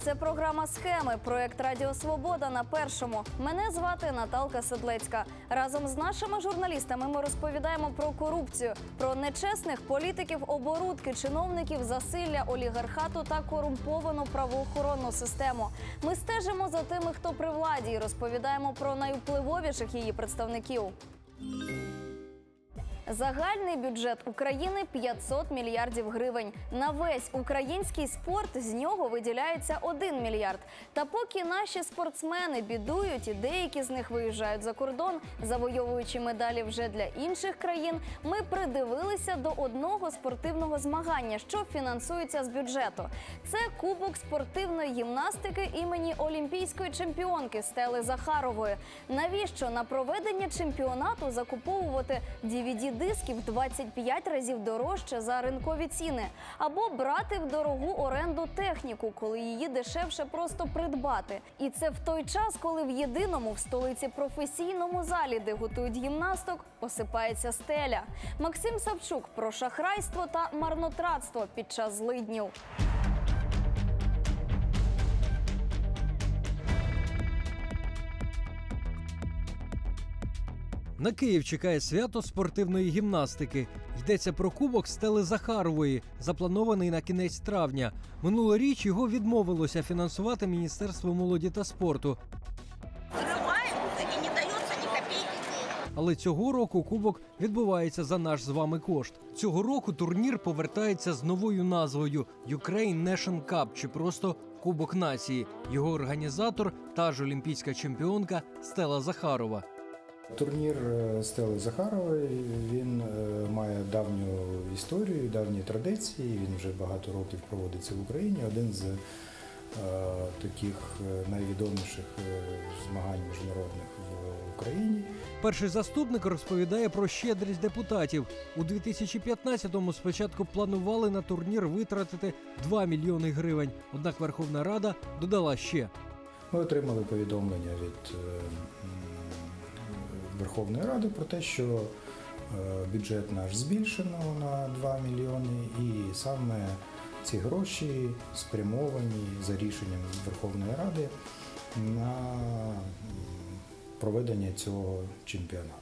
Це програма Схеми. Проект Радіо Свобода на першому. Мене звати Наталка Седлецька. Разом з нашими журналістами ми розповідаємо про корупцію, про нечесних політиків, оборудки, чиновників, засилля, олігархату та корумповану правоохоронну систему. Ми стежимо за тими, хто при владі, і розповідаємо про найвпливовіших її представників. Загальний бюджет України 500 мільярдів гривень. На весь український спорт з нього виділяється 1 мільярд. Та поки наші спортсмени бідують і деякі з них виїжджають за кордон, завойовуючи медалі вже для інших країн, ми придивилися до одного спортивного змагання, що фінансується з бюджету. Це Кубок спортивної гімнастики імені олімпійської чемпіонки Стели Захарової. Навіщо на проведення чемпіонату закуповувати dvd дисків 25 разів дорожче за ринкові ціни, або брати в дорогу оренду техніку, коли її дешевше просто придбати. І це в той час, коли в єдиному в столиці професійному залі, де готують гімнасток, посипається стеля. Максим Савчук про шахрайство та марнотратство під час злиднів. На Київ чекає свято спортивної гімнастики. Йдеться про кубок Стели Захарової, запланований на кінець травня. Минулоріч його відмовилося фінансувати Міністерство молоді та спорту. Але цього року кубок відбувається за наш з вами кошт. Цього року турнір повертається з новою назвою Ukraine Nation Cup чи просто Кубок нації. Його організатор та ж олімпійська чемпіонка Стела Захарова. Турнір е, Стели Захарової він е, має давню історію, давні традиції. Він вже багато років проводиться в Україні. Один з е, таких найвідоміших змагань міжнародних в Україні. Перший заступник розповідає про щедрість депутатів. У 2015-му спочатку планували на турнір витратити 2 мільйони гривень. Однак Верховна Рада додала ще. Ми отримали повідомлення від Верховної Ради про те, що е, бюджет наш збільшено на 2 мільйони, і саме ці гроші спрямовані за рішенням Верховної Ради на проведення цього чемпіонату.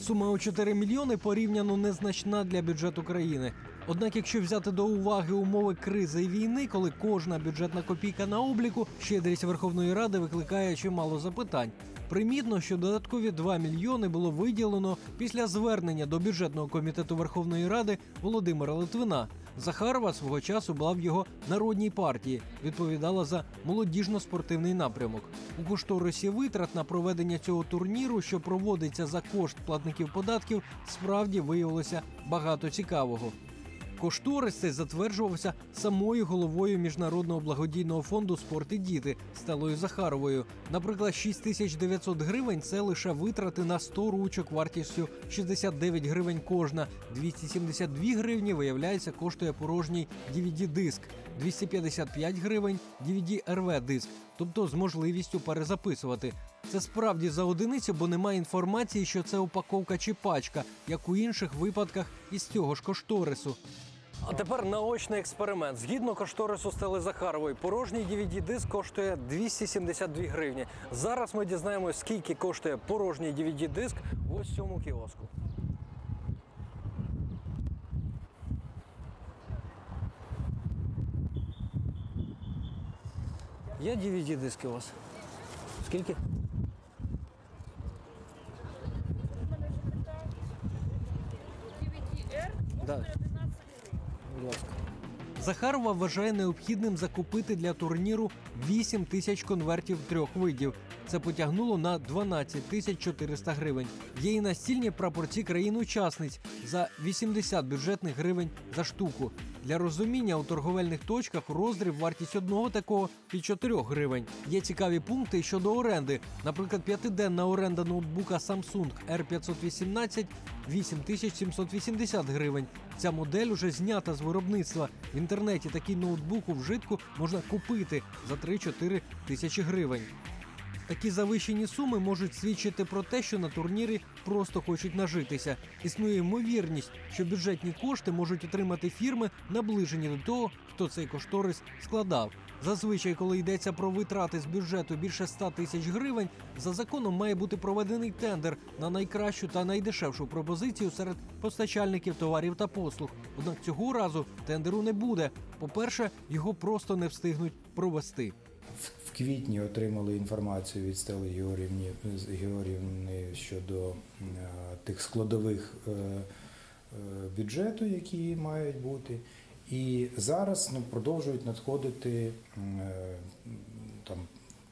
Сума у 4 мільйони порівняно незначна для бюджету країни. Однак, якщо взяти до уваги умови кризи і війни, коли кожна бюджетна копійка на обліку, щедрість Верховної Ради викликає чимало запитань. Примітно, що додаткові 2 мільйони було виділено після звернення до бюджетного комітету Верховної Ради Володимира Литвина. Захарова свого часу була в його народній партії, відповідала за молодіжно-спортивний напрямок. У кошторисі витрат на проведення цього турніру, що проводиться за кошт платників податків, справді виявилося багато цікавого. Кошторис цей затверджувався самою головою міжнародного благодійного фонду Спорт і діти Стелою Захаровою. Наприклад, 6900 гривень це лише витрати на 100 ручок вартістю 69 гривень кожна. 272 гривні виявляється коштує порожній DVD-диск, 255 гривень DVD RV-диск, тобто з можливістю перезаписувати. Це справді за одиницю, бо немає інформації, що це упаковка чи пачка, як у інших випадках із цього ж кошторису. А тепер наочний експеримент. Згідно кошторису Стели Захарової, порожній DVD-диск коштує 272 гривні. Зараз ми дізнаємося, скільки коштує порожній DVD-диск в ось цьому кіоску. Є DVD-диски у вас? Скільки? Да. Захарова вважає необхідним закупити для турніру 8 тисяч конвертів трьох видів. Це потягнуло на 12 тисяч 400 гривень. Є і настільні прапорці країн-учасниць за 80 бюджетних гривень за штуку. Для розуміння у торговельних точках роздріб вартість одного такого від 4 гривень. Є цікаві пункти щодо оренди. Наприклад, п'ятиденна оренда ноутбука Samsung R518 8780 гривень. Ця модель уже знята з виробництва. В інтернеті такий ноутбук у вжитку можна купити за 3-4 тисячі гривень. Такі завищені суми можуть свідчити про те, що на турнірі просто хочуть нажитися. Існує ймовірність, що бюджетні кошти можуть отримати фірми, наближені до того, хто цей кошторис складав. Зазвичай, коли йдеться про витрати з бюджету більше 100 тисяч гривень, за законом має бути проведений тендер на найкращу та найдешевшу пропозицію серед постачальників товарів та послуг. Однак цього разу тендеру не буде. По-перше, його просто не встигнуть провести. В- квітні отримали інформацію від Стели Георгіївни, з- Георгіївни щодо е, тих складових е, е, бюджету, які мають бути. І зараз ну, продовжують надходити е, там,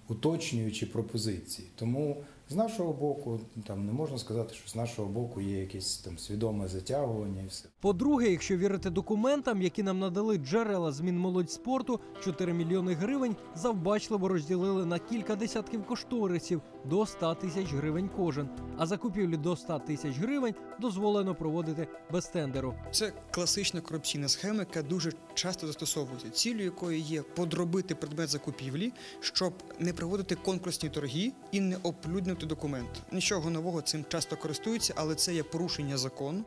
уточнюючі пропозиції. Тому з нашого боку, там не можна сказати, що з нашого боку є якесь там свідоме затягування і все. По-друге, якщо вірити документам, які нам надали джерела з Мінмолодьспорту, 4 мільйони гривень завбачливо розділили на кілька десятків кошторисів до 100 тисяч гривень кожен. А закупівлі до 100 тисяч гривень дозволено проводити без тендеру. Це класична корупційна схема, яка дуже часто застосовується, цілею якої є подробити предмет закупівлі, щоб не проводити конкурсні торги і не оприлюднити документ. Нічого нового цим часто користуються, але це є порушення закону.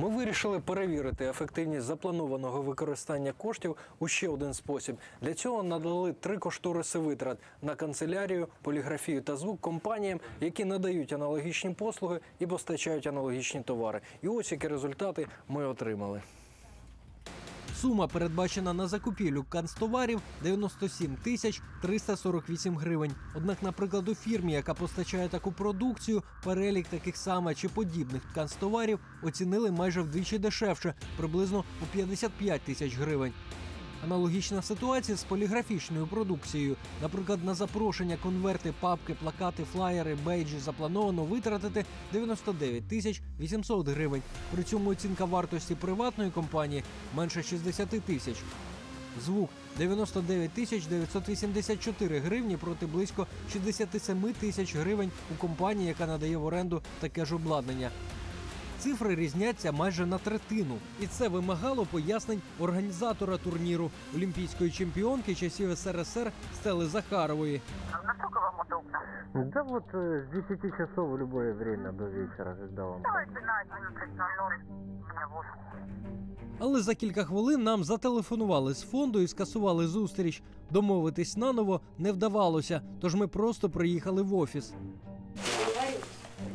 Ми вирішили перевірити ефективність запланованого використання коштів у ще один спосіб. Для цього надали три кошториси витрат на канцелярію, поліграфію та звук компаніям, які надають аналогічні послуги і постачають аналогічні товари. І ось які результати ми отримали. Сума передбачена на закупівлю канцтоварів 97 тисяч 348 гривень. Однак, наприклад, у фірмі, яка постачає таку продукцію, перелік таких саме чи подібних канцтоварів оцінили майже вдвічі дешевше, приблизно у 55 тисяч гривень. Аналогічна ситуація з поліграфічною продукцією. Наприклад, на запрошення конверти, папки, плакати, флаєри, бейджі заплановано витратити 99 тисяч 800 гривень. При цьому оцінка вартості приватної компанії менше 60 тисяч. Звук 99 тисяч 984 гривні проти близько 67 тисяч гривень у компанії, яка надає в оренду таке ж обладнання. Цифри різняться майже на третину, і це вимагало пояснень організатора турніру олімпійської чемпіонки часів СРСР Стели Захарової. Насколько вам удобно? Да вот с 10 часов в любое время до вечера, когда вам. Давайте на 11.00 мне в офис. Але за кілька хвилин нам зателефонували з фонду і скасували зустріч. Домовитись наново не вдавалося, тож ми просто приїхали в офіс.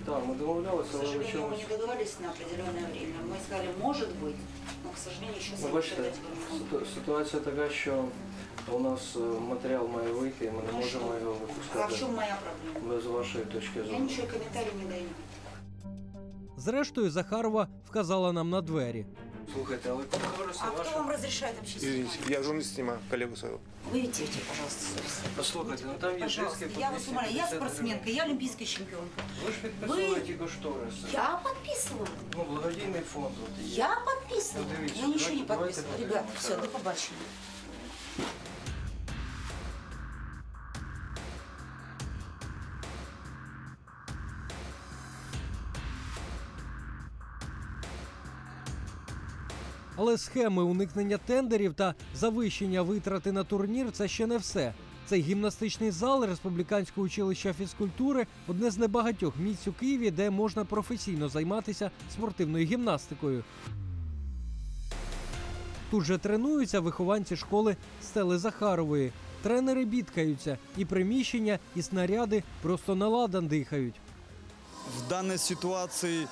Договорились. Так, ми домовлялися, К сожалению, мы не договорились на определенное время. Мы сказали, может быть, но, к сожалению, еще Ну, бачите, дать не можем. ситу- ситуація така, що у нас е, матеріал має вийти, і ми не Ну, можемо що? його А в випускати чем моя проблема? без вашої точки Я зору. ничего комментарий не даю. Зрештою, Захарова вказала нам на двері. Слухайте, але кошториси А кто ваші. вам разрешает вообще Извините, снимать? я журналист снимаю, коллегу своего. Выведите, пожалуйста, с офиса. Послухайте, ну там є Пожалуйста, диски по я вас умоляю, я 250 спортсменка, я олимпийская чемпионка. Ви ж підписуєте кошториси. Я подписывала. Ну, благодійний фонд. От є. Я подписывала. Ну, дивіться, Я ничего не давайте- давайте подписывала. подивимося. Ребята, все, до побачення. Але схеми уникнення тендерів та завищення витрати на турнір це ще не все. Цей гімнастичний зал республіканського училища фізкультури одне з небагатьох місць у Києві, де можна професійно займатися спортивною гімнастикою. Тут же тренуються вихованці школи Стели Захарової. Тренери бідкаються, і приміщення, і снаряди просто на ладан дихають. В данной ситуации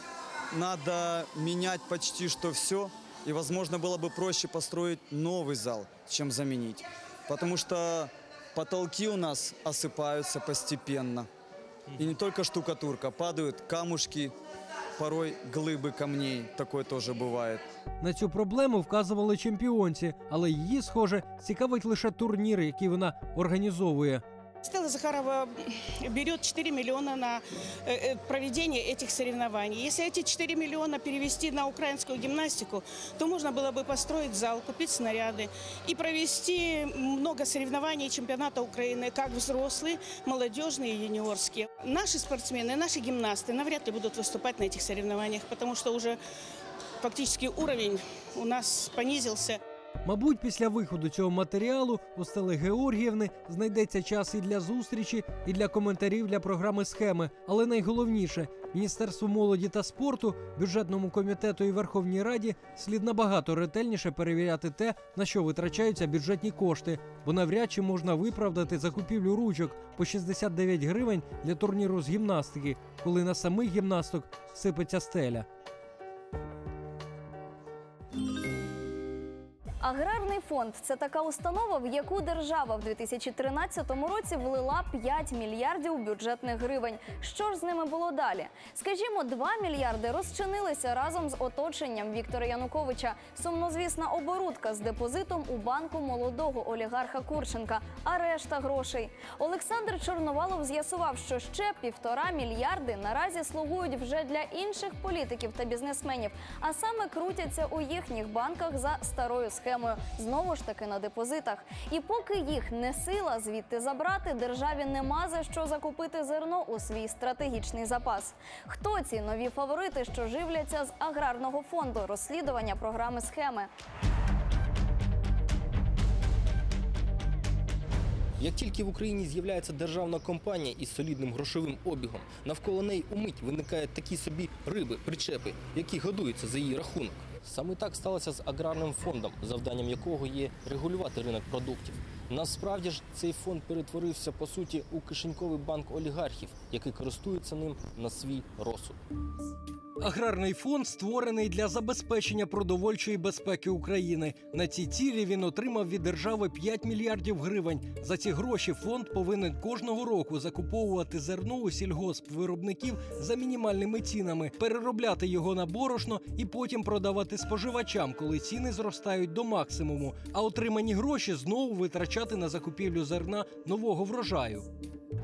надо менять почти что все, и, возможно, было бы проще построить новый зал, чем заменить. Потому что потолки у нас осыпаются постепенно. И не только штукатурка, падают камушки, порой глыбы камней, такое тоже бывает. На цю проблему вказували чемпіонці, але її, схоже, цікавить лише турнір, який вона організовує. Стелла Захарова берет 4 миллиона на э, э, проведение этих соревнований. Если эти 4 миллиона перевести на украинскую гимнастику, то можно было бы построить зал, купить снаряды и провести много соревнований чемпионата Украины, как взрослые, молодежные и юниорские. Наши спортсмены, наши гимнасты навряд ли будут выступать на этих соревнованиях, потому что уже фактически уровень у нас понизился. Мабуть, після виходу цього матеріалу у Стели Георгіївни знайдеться час і для зустрічі, і для коментарів для програми схеми. Але найголовніше, Міністерству молоді та спорту, бюджетному комітету і Верховній Раді слід набагато ретельніше перевіряти те, на що витрачаються бюджетні кошти, бо навряд чи можна виправдати закупівлю ручок по 69 гривень для турніру з гімнастики, коли на самих гімнасток сипеться стеля. Аграрний фонд це така установа, в яку держава в 2013 році влила 5 мільярдів бюджетних гривень. Що ж з ними було далі? Скажімо, 2 мільярди розчинилися разом з оточенням Віктора Януковича. Сумнозвісна оборудка з депозитом у банку молодого олігарха Курченка. А решта грошей. Олександр Чорновалов з'ясував, що ще півтора мільярди наразі слугують вже для інших політиків та бізнесменів, а саме крутяться у їхніх банках за старою схемою. Знову ж таки на депозитах. І поки їх не сила звідти забрати, державі нема за що закупити зерно у свій стратегічний запас. Хто ці нові фаворити, що живляться з аграрного фонду розслідування програми схеми? Як тільки в Україні з'являється державна компанія із солідним грошовим обігом, навколо неї умить виникають такі собі риби, причепи, які годуються за її рахунок. Саме так сталося з аграрним фондом, завданням якого є регулювати ринок продуктів. Насправді ж цей фонд перетворився по суті у кишеньковий банк олігархів, який користується ним на свій розсуд. Аграрний фонд створений для забезпечення продовольчої безпеки України. На ці цілі він отримав від держави 5 мільярдів гривень. За ці гроші фонд повинен кожного року закуповувати зерно у сільгоспвиробників за мінімальними цінами, переробляти його на борошно і потім продавати споживачам, коли ціни зростають до максимуму. А отримані гроші знову витрачати на закупівлю зерна нового врожаю.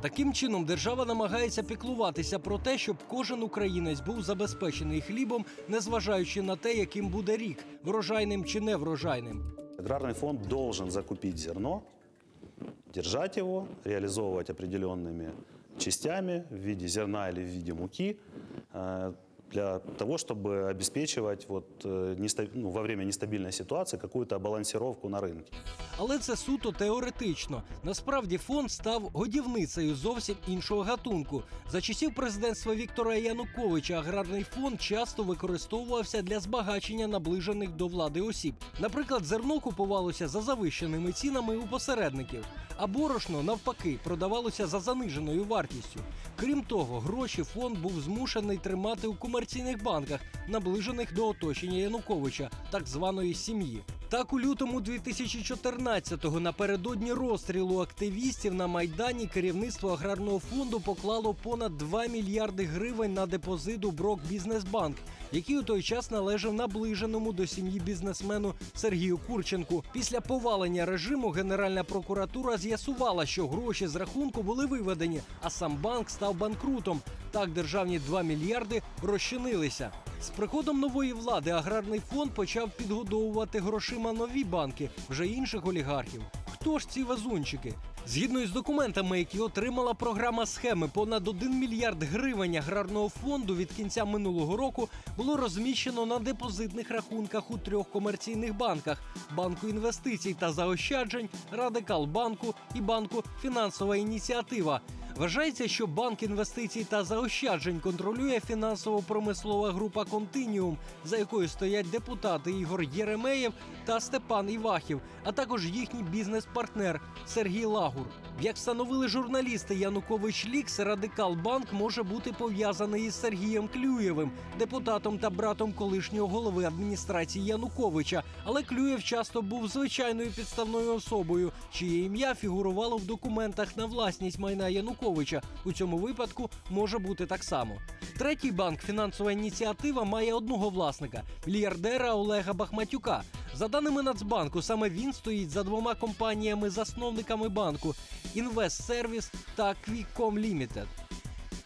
Таким чином, держава намагається піклуватися про те, щоб кожен українець був забезпечений хлібом, незважаючи на те, яким буде рік врожайним чи неврожайним. Аграрный фонд должен закупить зерно, держать его, реализовывать определенными частями в виде зерна или в виде муки э, для того, чтобы обеспечивать вот, э, неста- ну, во время нестабильной ситуации какую-то балансировку на рынке. Але це суто теоретично. Насправді фонд став годівницею зовсім іншого гатунку. За часів президентства Віктора Януковича аграрний фонд часто використовувався для збагачення наближених до влади осіб. Наприклад, зерно купувалося за завищеними цінами у посередників, а борошно навпаки продавалося за заниженою вартістю. Крім того, гроші фонд був змушений тримати у комерційних банках, наближених до оточення Януковича, так званої сім'ї. Так, у лютому 2014-го напередодні розстрілу активістів на майдані керівництво аграрного фонду поклало понад 2 мільярди гривень на депозит у Брок Бізнесбанк, який у той час належав наближеному до сім'ї бізнесмену Сергію Курченку. Після повалення режиму Генеральна прокуратура з'ясувала, що гроші з рахунку були виведені, а сам банк став банкрутом. Так державні 2 мільярди розчинилися. З приходом нової влади аграрний фонд почав підгодовувати грошима нові банки, вже інших олігархів. Хто ж ці везунчики? Згідно із документами, які отримала програма схеми, понад 1 мільярд гривень аграрного фонду від кінця минулого року було розміщено на депозитних рахунках у трьох комерційних банках: банку інвестицій та заощаджень, Радикал банку і банку Фінансова ініціатива. Вважається, що банк інвестицій та заощаджень контролює фінансово-промислова група Континіум, за якою стоять депутати Ігор Єремеєв та Степан Івахів, а також їхній бізнес-партнер Сергій Лагур. Як встановили журналісти, Янукович Лікс Радикал Банк може бути пов'язаний із Сергієм Клюєвим, депутатом та братом колишнього голови адміністрації Януковича. Але Клюєв часто був звичайною підставною особою, чиє ім'я фігурувало в документах на власність майна Януковича. У цьому випадку може бути так само. Третій банк фінансова ініціатива має одного власника мільярдера Олега Бахматюка. За даними Нацбанку, саме він стоїть за двома компаніями-засновниками банку Інвестсервіс та Квіком Лімітед.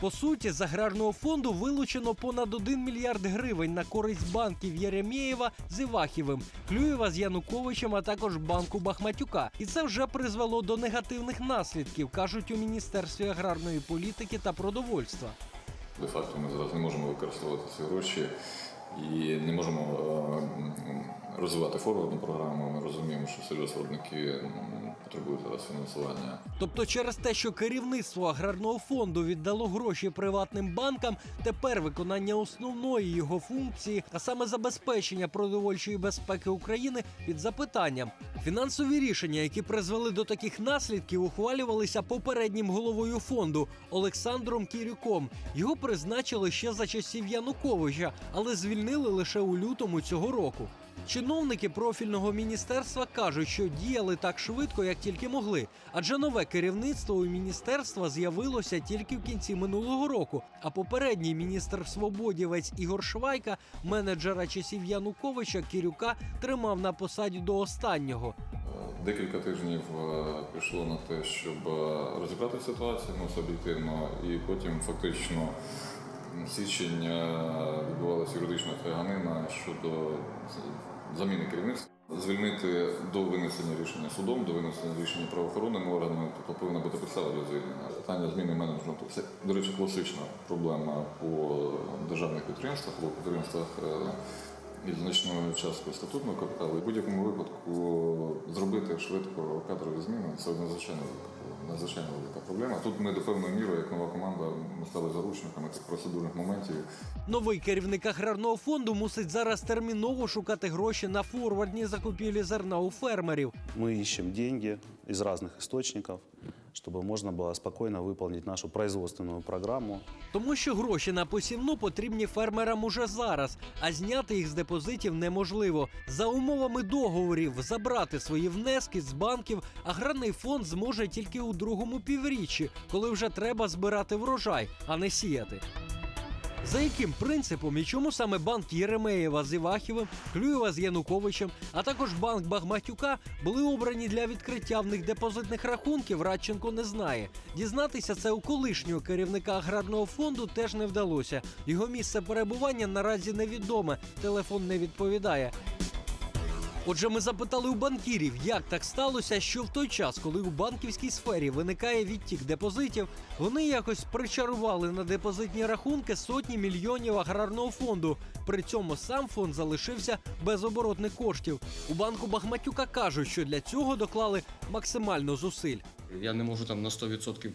По суті, з аграрного фонду вилучено понад 1 мільярд гривень на користь банків Єремєєва з Івахівим, Клюєва з Януковичем, а також банку Бахматюка. І це вже призвело до негативних наслідків, кажуть у міністерстві аграрної політики та продовольства. Де-факто ми зараз не можемо використовувати ці гроші і не можемо е, розвивати форвардну програму. Ми розуміємо, що м, потребують зараз фінансування. Тобто, через те, що керівництво аграрного фонду віддало гроші приватним банкам, тепер виконання основної його функції, а саме забезпечення продовольчої безпеки України, під запитанням. Фінансові рішення, які призвели до таких наслідків, ухвалювалися попереднім головою фонду Олександром Кірюком. Його призначили ще за часів Януковича, але звільнили лише у лютому цього року. Чиновники профільного міністерства кажуть, що діяли так швидко, як тільки могли, адже нове керівництво у міністерства з'явилося тільки в кінці минулого року. А попередній міністр свободівець Ігор Швайка, менеджера часів Януковича Кірюка, тримав на посаді до останнього. Декілька тижнів е, пішло на те, щоб е, розібрати ситуацію ну, об'єктивно, і потім фактично січень е, відбувалася юридична тяганина щодо заміни керівництва. Звільнити до винесення рішення судом, до винесення рішення правоохоронними органами, тобто повинна бути підстава для звільнення. Питання зміни менеджменту це, до речі, класична проблема по державних підприємствах або підприємствах е, із значною часткою статутного капіталу. І в будь-якому випадку зробити швидко кадрові зміни це надзвичайно велика, надзвичайно велика проблема. Тут ми до певної міри, як нова команда, ми стали заручниками цих процедурних моментів. Новий керівник аграрного фонду мусить зараз терміново шукати гроші на форвардні закупівлі зерна у фермерів. Ми іщемо гроші з різних источников, чтобы можно было спокойно выполнить нашу производственную программу. Тому що гроші на посівну потрібні фермерам уже зараз, а зняти їх з депозитів неможливо. За умовами договорів забрати свої внески з банків аграрний фонд зможе тільки у другому півріччі, коли вже треба збирати врожай, а не сіяти. За яким принципом і чому саме банк Єремеєва з Івахівим, Клюєва з Януковичем, а також банк Багматюка були обрані для відкриття в них депозитних рахунків, Радченко не знає. Дізнатися це у колишнього керівника аграрного фонду теж не вдалося. Його місце перебування наразі невідоме. Телефон не відповідає. Отже, ми запитали у банкірів, як так сталося, що в той час, коли у банківській сфері виникає відтік депозитів, вони якось причарували на депозитні рахунки сотні мільйонів аграрного фонду. При цьому сам фонд залишився без оборотних коштів. У банку Бахматюка кажуть, що для цього доклали максимально зусиль. Я не можу там на 100%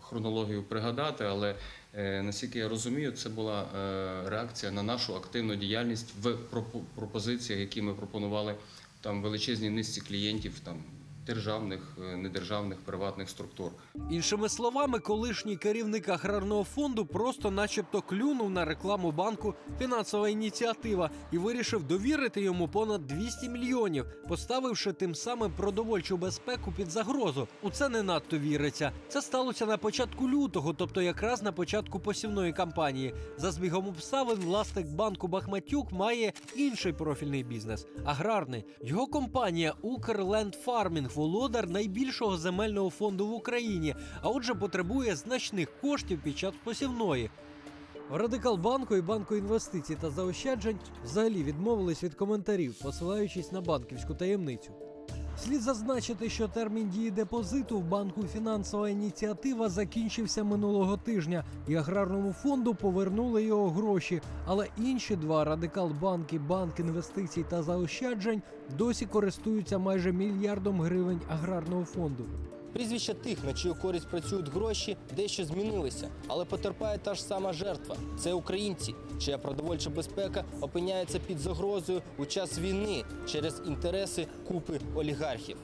хронологію пригадати, але наскільки я розумію, це була е, реакція на нашу активну діяльність в пропо- пропозиціях, які ми пропонували там величезній низці клієнтів, там державних, е, недержавних, приватних структур. Іншими словами, колишній керівник аграрного фонду просто, начебто, клюнув на рекламу банку фінансова ініціатива і вирішив довірити йому понад 200 мільйонів, поставивши тим самим продовольчу безпеку під загрозу. У це не надто віриться. Це сталося на початку лютого, тобто якраз на початку посівної кампанії. За збігом обставин власник банку Бахматюк має інший профільний бізнес аграрний. Його компанія Укрлендфармінг володар найбільшого земельного фонду в Україні, а отже, потребує значних коштів під час посівної. Радикал банку і банку інвестицій та заощаджень взагалі відмовились від коментарів, посилаючись на банківську таємницю. Слід зазначити, що термін дії депозиту в банку фінансова ініціатива закінчився минулого тижня, і аграрному фонду повернули його гроші. Але інші два радикал банки, банк інвестицій та заощаджень досі користуються майже мільярдом гривень аграрного фонду. Прізвища тих, на чию користь працюють гроші, дещо змінилися, але потерпає та ж сама жертва. Це українці, чия продовольча безпека опиняється під загрозою у час війни через інтереси купи олігархів.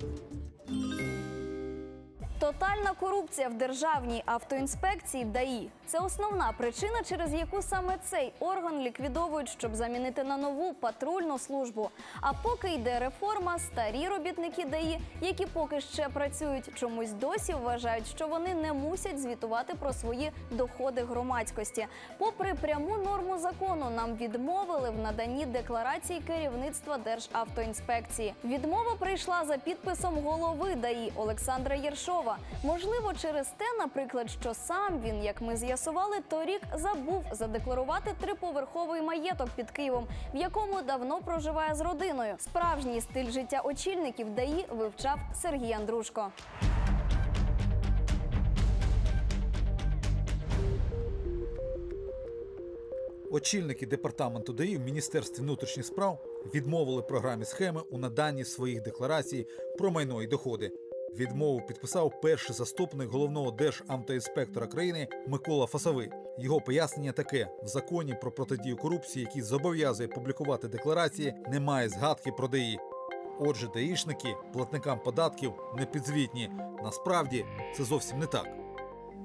Тотальна корупція в державній автоінспекції ДАІ це основна причина, через яку саме цей орган ліквідовують, щоб замінити на нову патрульну службу. А поки йде реформа, старі робітники ДАІ, які поки ще працюють, чомусь досі вважають, що вони не мусять звітувати про свої доходи громадськості. Попри пряму норму закону, нам відмовили в наданні декларації керівництва Державтоінспекції. Відмова прийшла за підписом голови ДАІ Олександра Єршова. Можливо, через те, наприклад, що сам він, як ми з'ясували, торік забув задекларувати триповерховий маєток під Києвом, в якому давно проживає з родиною. Справжній стиль життя очільників ДАІ вивчав Сергій Андрушко. Очільники департаменту ДАІ в Міністерстві внутрішніх справ відмовили програмі схеми у наданні своїх декларацій про майно і доходи. Відмову підписав перший заступник головного держамтоінспектора країни Микола Фасови. Його пояснення таке: в законі про протидію корупції, який зобов'язує публікувати декларації, немає згадки про ДІ. Отже, даїшники платникам податків не підзвітні. Насправді це зовсім не так.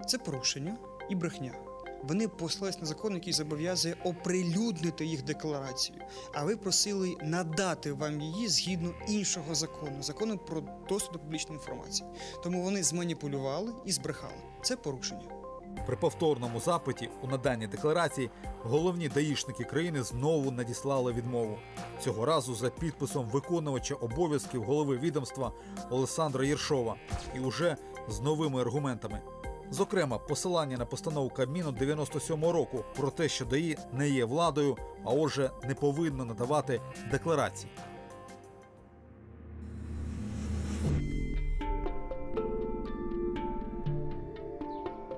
Це порушення і брехня. Вони послались на закон, який зобов'язує оприлюднити їх декларацію. А ви просили надати вам її згідно іншого закону закону про доступ до публічної інформації. Тому вони зманіпулювали і збрехали. Це порушення. При повторному запиті у наданні декларації головні даїшники країни знову надіслали відмову. Цього разу за підписом виконувача обов'язків голови відомства Олександра Єршова і уже з новими аргументами. Зокрема, посилання на постанову Кабміну 97-го року про те, що ДАІ не є владою, а отже, не повинно надавати декларації.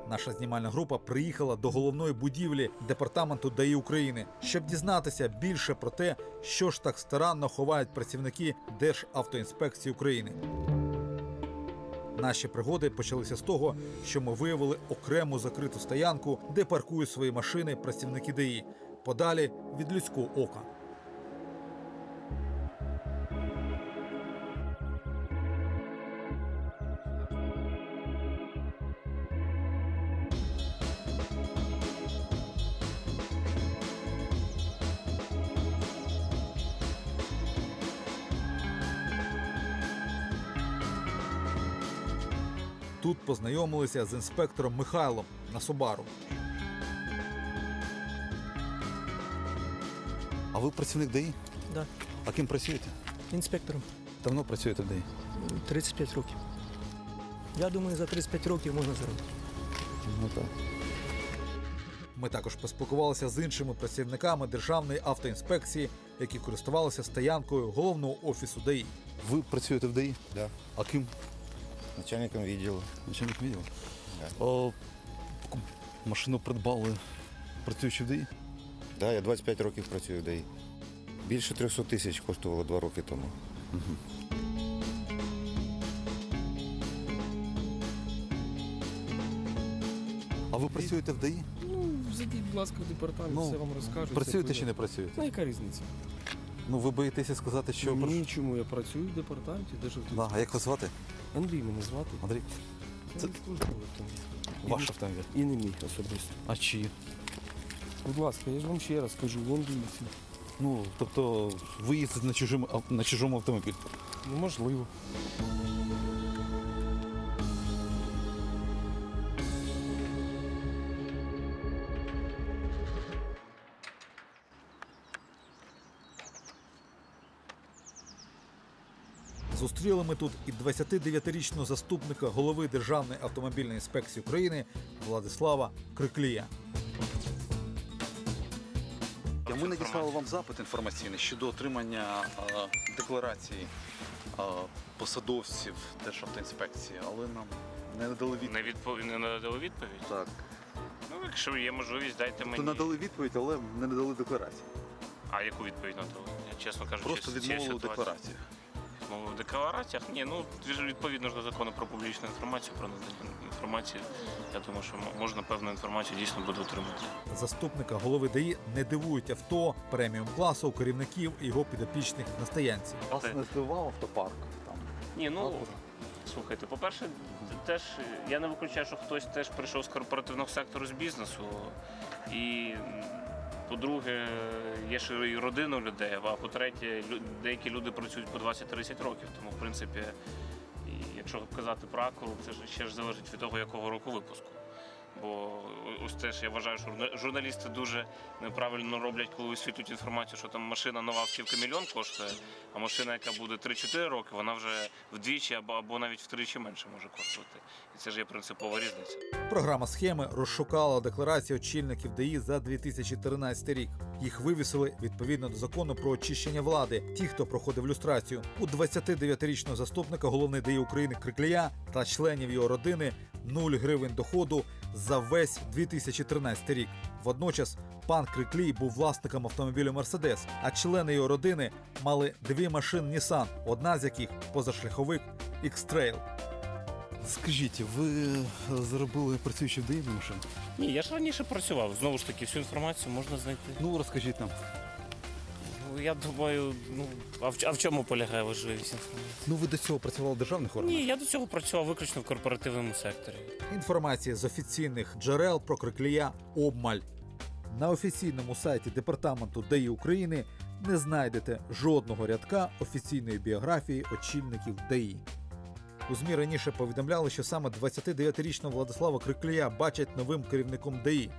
Наша знімальна група приїхала до головної будівлі департаменту ДАІ України, щоб дізнатися більше про те, що ж так старанно ховають працівники Державтоінспекції України. Наші пригоди почалися з того, що ми виявили окрему закриту стоянку, де паркують свої машини працівники ДІ подалі від людського ока. Познайомилися з інспектором Михайлом на Собару. А ви працівник ДАІ? Да. А ким працюєте? Інспектором Давно працюєте в ДАІ? 35 років. Я думаю, за 35 років можна заробити. Ну так. Ми також поспілкувалися з іншими працівниками Державної автоінспекції, які користувалися стоянкою головного офісу ДАІ. Ви працюєте в ДАІ? Да. А ким? Начальником відділу. Начальник відділу? Да. О, машину придбали, працюючи в ДАІ? Да, я 25 років працюю в ДАІ. Більше 300 тисяч коштувало два роки тому. А ви працюєте в ДАІ? Ну, зайдіть, будь ласка, в департамент, Ну, все вам розкажуть. працюєте чи не працюєте? Ну, яка різниця? Ну ви боїтеся сказати, що Ні, чому я працюю в департаменті де Державтоінспекції. Да, а як вас звати? Андрій мене звати. Андрій. Це не службовий автомобіль. Ваш автомобіль? І не мій особисто. А чиї? Будь ласка, я ж вам ще раз кажу, вон дивіться. Ну, тобто ви їздите на чужому, на чужому автомобілі? Ну, можливо. Зустріли ми тут і 29-річного заступника голови Державної автомобільної інспекції України Владислава Криклія. Ми надіслали вам запит інформаційний щодо отримання е, декларації е, посадовців Державтоінспекції, але нам не надали відповідь. Не, відпов... не надали відповідь? Так. Ну, якщо є можливість, дайте мені. То надали відповідь, але не надали декларації. А яку відповідь надали? Я чесно кажучи, Просто відмовили у ситуації- Відмовили в деклараціях? Ні, ну від- відповідно ж до закону про публічну інформацію, про надання інформації. Я думаю, що можна певну інформацію дійсно буде отримати. Заступника голови ДАІ не дивують авто преміум класу керівників і його підопічних на стоянці. Вас не здивував автопарк? Там? Ні, ну слухайте, по-перше, теж я не виключаю, що хтось теж прийшов з корпоративного сектору з бізнесу. І по-друге, є ще і родина у людей, а по-третє, деякі люди працюють по 20-30 років. Тому, в принципі, якщо казати про акуру, це ще ж залежить від того, якого року випуску. Бо ось теж я вважаю, що журналісти дуже неправильно роблять, коли висвітлюють інформацію, що там машина нова автівка мільйон коштує, а машина, яка буде 3-4 роки, вона вже вдвічі або, або навіть втричі менше може коштувати. І це ж є принципова різниця. Програма схеми розшукала декларації очільників ДАІ за 2013 рік. Їх вивісили відповідно до закону про очищення влади. Ті, хто проходив люстрацію у 29-річного заступника головний ДАІ України Криклія та членів його родини 0 гривень доходу за весь 2013 рік. Водночас пан Криклій був власником автомобілю Мерседес, а члени його родини мали дві машини Nissan, одна з яких позашляховик X-Trail. Скажіть, ви е, заробили працюючи в на? Ні, я ж раніше працював. Знову ж таки, всю інформацію можна знайти. Ну, розкажіть нам. Я думаю, ну а в, а в чому полягає важливість інформації? Ну, ви до цього працювали в державних органах? Ні, я до цього працював виключно в корпоративному секторі. Інформація з офіційних джерел про Криклія обмаль. На офіційному сайті департаменту ДАІ України не знайдете жодного рядка офіційної біографії очільників ДАІ. У ЗМІ раніше повідомляли, що саме 29-річного Владислава Криклія бачать новим керівником ДАІ.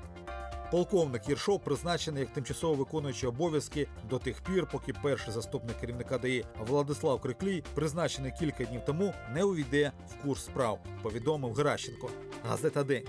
Полковник Єршов призначений як тимчасово виконуючий обов'язки до тих пір, поки перший заступник керівника ДАІ Владислав Криклій, призначений кілька днів тому, не увійде в курс справ, повідомив Геращенко. Газета День.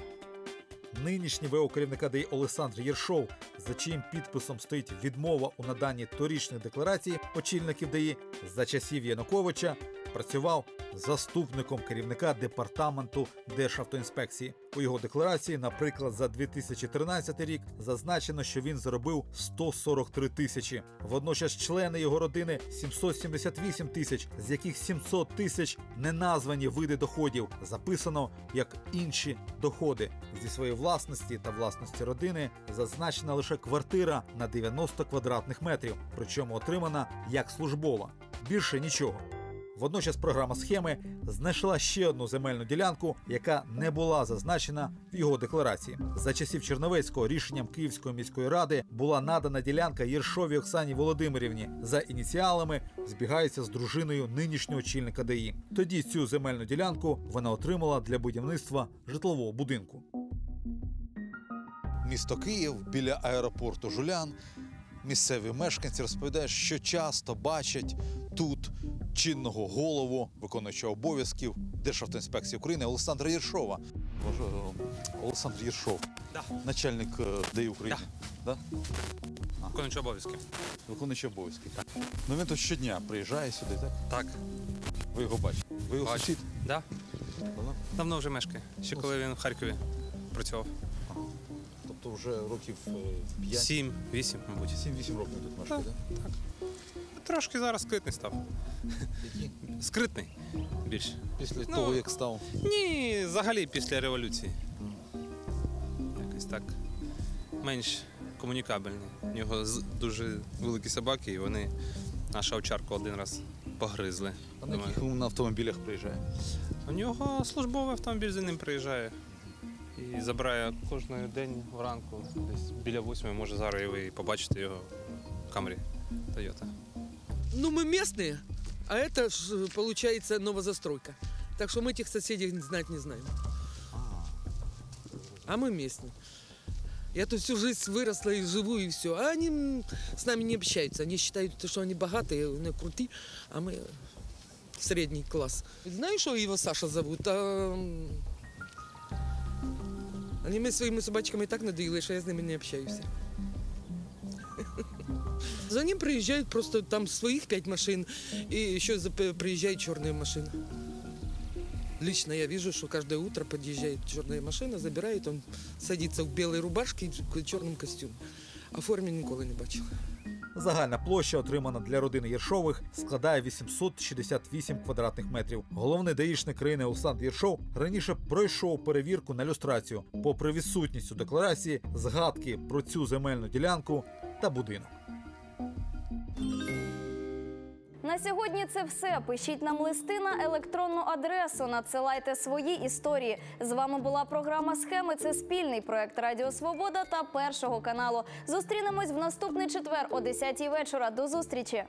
Нинішній ВО керівника ДАІ Олександр Єршов, за чиїм підписом стоїть відмова у наданні торічних декларацій очільників ДАІ за часів Януковича, працював заступником керівника департаменту Державтоінспекції. У його декларації, наприклад, за 2013 рік зазначено, що він заробив 143 тисячі. Водночас члени його родини 778 тисяч, з яких 700 тисяч неназвані види доходів записано як інші доходи. Зі своєї власності та власності родини зазначена лише квартира на 90 квадратних метрів, причому отримана як службова. Більше нічого. Водночас програма схеми знайшла ще одну земельну ділянку, яка не була зазначена в його декларації. За часів Черновецького рішенням Київської міської ради була надана ділянка Єршовій Оксані Володимирівні за ініціалами, збігається з дружиною нинішнього очільника ДАІ. Тоді цю земельну ділянку вона отримала для будівництва житлового будинку. Місто Київ біля аеропорту Жулян. Місцеві мешканці розповідають, що часто бачать тут чинного голову, виконуючого обов'язків Державтоінспекції України Олександра Єршова. Олександр Єршов, начальник е, ДАІ України. Да. Виконуючий обов'язки. Виконуючий обов'язки. Так. Ну він тут щодня приїжджає сюди, так? Так. Ви його бачите. Ви його сусід? Да. Давно? Вже мешкає. Ще коли він в Харкові працював. Тобто вже років 5? Сім, вісім, мабуть. 7-8 років тут мешкає, так? так? Трошки зараз скритний став. Який? Скритний більше. Після Ну, того, як став. Ні, взагалі після революції. Якось так. Менш комунікабельний. У нього дуже великі собаки, і вони нашу овчарку один раз погризли. А на яких він на автомобілях приїжджає? У нього службовий автомобіль за ним приїжджає і забирає кожен день вранку, десь біля восьми, може зараз і ви побачите його в камері Toyota. Ну, мы местные, а это ж, получается новозастройка. Так что мы этих соседей знать не знаем. А мы местные. Я тут всю жизнь выросла и живу, и все. А они м, с нами не общаются. Они считают, что они богатые, они крутые, а мы средний класс. Знаешь, что его Саша зовут? А, м, Они мне своими собачками так надоели, что я с ними не общаюсь. За ним приезжают просто там своих пять машин, и еще за- приезжает черная машина. Лично я вижу, что каждое утро подъезжает черная машина, забирает, он садится в белой рубашке и в черном костюме. А в форме николи не бачила. Загальна площа, отримана для родини Єршових, складає 868 квадратних метрів. Головний даїшник країни Олександр Єршов раніше пройшов перевірку на люстрацію, попри відсутність у декларації згадки про цю земельну ділянку та будинок. На сьогодні це все. Пишіть нам листи на електронну адресу, надсилайте свої історії. З вами була програма Схеми. Це спільний проект Радіо Свобода та першого каналу. Зустрінемось в наступний четвер о 10 вечора. До зустрічі.